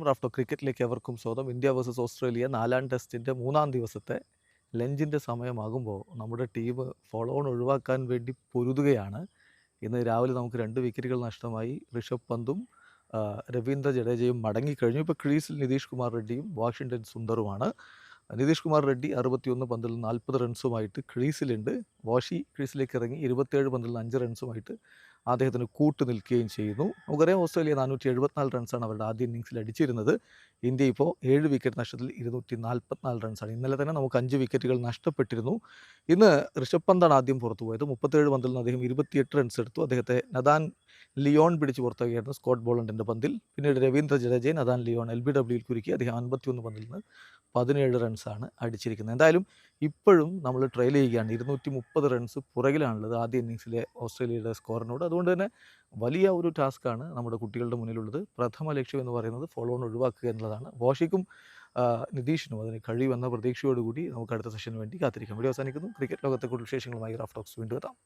റാഫ്റ്റോ ക്രിക്കറ്റിലേക്ക് എവർക്കും സ്വാഗതം. India versus Australia നാലാം ടെസ്റ്റിന്റെ മൂന്നാം ദിവസത്തെ ലഞ്ചിന്റെ സമയമാകുമ്പോൾ നമ്മുടെ ടീം ഫോളോ ഓൺ ഒഴിവാക്കാൻ വേണ്ടി പൊരുതുകയാണ്. ഇന്ന് രാവിലെ നമുക്ക് രണ്ട് വിക്കറ്റുകൾ നഷ്ടമായി. ഋഷഭ് പന്തും രവീന്ദ്ര ജഡേജയും മടങ്ങിക്കഴിഞ്ഞു ഇപ്പോൾ ക്രീസിൽ നിതീഷ് കുമാർ റെഡ്ഡിയും വാഷിങ്ടൺ സുന്ദറുമാണ്. നിതീഷ് കുമാർ റെഡ്ഡി അറുപത്തിയൊന്ന് പന്തിൽ നാൽപ്പത് റൺസുമായിട്ട് ക്രീസിലുണ്ട്. വാഷി ക്രീസിലേക്ക് ഇറങ്ങി ഇരുപത്തേഴ് പന്തിൽ അഞ്ച് റൺസുമായിട്ട് അദ്ദേഹത്തിന് കൂട്ടു നിൽക്കുകയും ചെയ്യുന്നു. നമുക്കറിയാം ഓസ്ട്രേലിയ നാനൂറ്റി എഴുപത്തിനാല് റൺസാണ് അവരുടെ ആദ്യ ഇന്നിംഗ്സിൽ അടിച്ചിരുന്നത്. ഇന്ത്യ ഇപ്പോൾ ഏഴ് വിക്കറ്റ് നഷ്ടത്തിൽ ഇരുന്നൂറ്റി നാൽപ്പത്തിനാല് റൺസാണ്. ഇന്നലെ തന്നെ നമുക്ക് അഞ്ച് വിക്കറ്റുകൾ നഷ്ടപ്പെട്ടിരുന്നു. ഇന്ന് ഋഷഭ് പന്താണ് ആദ്യം പുറത്തു പോയത് മുപ്പത്തേഴ് പന്തിൽ നിന്ന് അദ്ദേഹം ഇരുപത്തിയെട്ട് റൺസ് എടുത്തു. അദ്ദേഹത്തെ നദാൻ ലിയോൺ പിടിച്ച് പുറത്താക്കിയായിരുന്നു സ്കോട്ട് ബോളണ്ടിന്റെ പന്തിൽ. പിന്നീട് രവീന്ദ്ര ജഡേജയെ അതാണ് ലിയോൺ എൽ ബി ഡബ്ല്യുയിൽ കുരുക്കി. അദ്ദേഹം അൻപത്തിയൊന്ന് പന്തിൽ നിന്ന് പതിനേഴ് റൺസാണ് അടിച്ചിരിക്കുന്നത്. എന്തായാലും ഇപ്പോഴും നമ്മൾ ട്രയൽ ചെയ്യുകയാണ്. ഇരുന്നൂറ്റി മുപ്പത് റൺസ് പുറകിലാണുള്ളത് ആദ്യ ഇന്നിങ്സിലെ ഓസ്ട്രേലിയയുടെ സ്കോറിനോട് അതുകൊണ്ട് തന്നെ വലിയ ഒരു ടാസ്ക്കാണ് നമ്മുടെ കുട്ടികളുടെ മുന്നിലുള്ളത്. പ്രഥമ ലക്ഷ്യം എന്ന് പറയുന്നത് ഫോളോ ഓൺ ഒഴിവാക്കുക എന്നുള്ളതാണ്. വാഷിക്കും നിതീഷിനും അതിന് കഴിയുമെന്ന പ്രതീക്ഷയോടുകൂടി നമുക്ക് അടുത്ത സെഷന് വേണ്ടി കാത്തിരിക്കാം. വീഡിയോ അവസാനിക്കുന്നു. ക്രിക്കറ്റ് ലോകത്തെ കൂടുതൽ വിശേഷങ്ങളുമായി റാഫ് ടോക്സ് വീണ്ടും എത്താം.